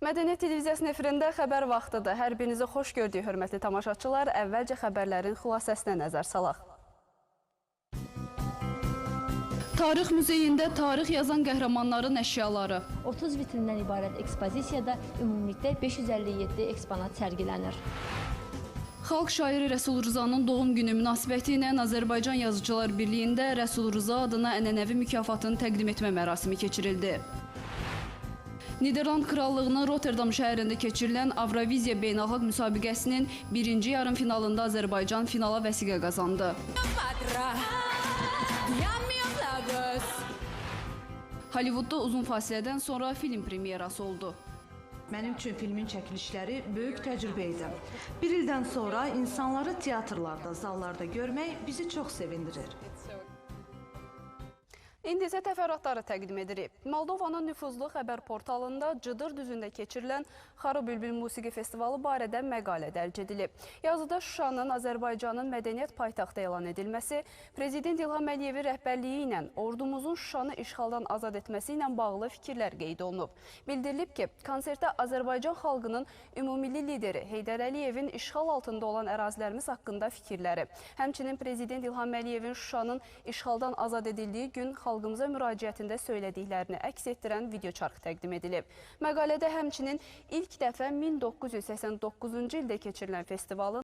Mədəniyyət televiziyasının efirində xəbər vaxtıdır. Hər birinizi xoş gördük, hörmətli tamaşaçılar. Əvvəlcə xəbərlərin xülasəsinə nəzər salaq. Tarix muzeyində tarix yazan qəhrəmanların əşyaları. 30 vitrindən ibarət ekspozisiyada ümumilikdə 557 eksponat sərgilənir. Xalq şairi Rəsul Rızanın doğum günü münasibəti ilə Azərbaycan Yazıcılar Birliyində Rəsul Rıza adına ənənəvi mükafatını təqdim etmə mərasimi keçirildi. Niderland Krallığının Rotterdam şəhərində keçirilən Avroviziya beynəlxalq müsabiqəsinin birinci yarım finalında Azərbaycan finala vəsiqə qazandı. Hollywoodda uzun fasilədən sonra film premyerası oldu. Mənim üçün filmin çəkilişləri böyük təcrübə idi. Bir ildən sonra insanları teatrlarda, zallarda görmək bizi çox sevindirir. İndi isə təfərrüatları təqdim edirik. Moldovanın nüfuzlu xəbər portalında Cıdır düzündə keçirilən Xaro Bülbül Musiqi Festivalı barədə məqalə dərc edilib. Yazıda Şuşanın Azərbaycanın mədəniyyət paytaxtı elan edilməsi, Prezident İlham Əliyevin rəhbərliyi ilə ordumuzun Şuşanı işğaldan azad etməsi ilə bağlı fikirlər qeyd olunub. Bildirilib ki, konsertdə Azərbaycan xalqının ümumilli lideri Heydər Əliyevin işğal altında olan ərazilərimiz haqqında fikirləri, həmçinin Prezident İlham Əliyevin Şuşanın işğaldan azad edildiyi gün xalqımıza müraciətində söylədiklərini əks etdirən videoçarx təqdim edilib. Məqalədə həmçinin ilk dəfə 1989-cu ildə keçirilən festivalın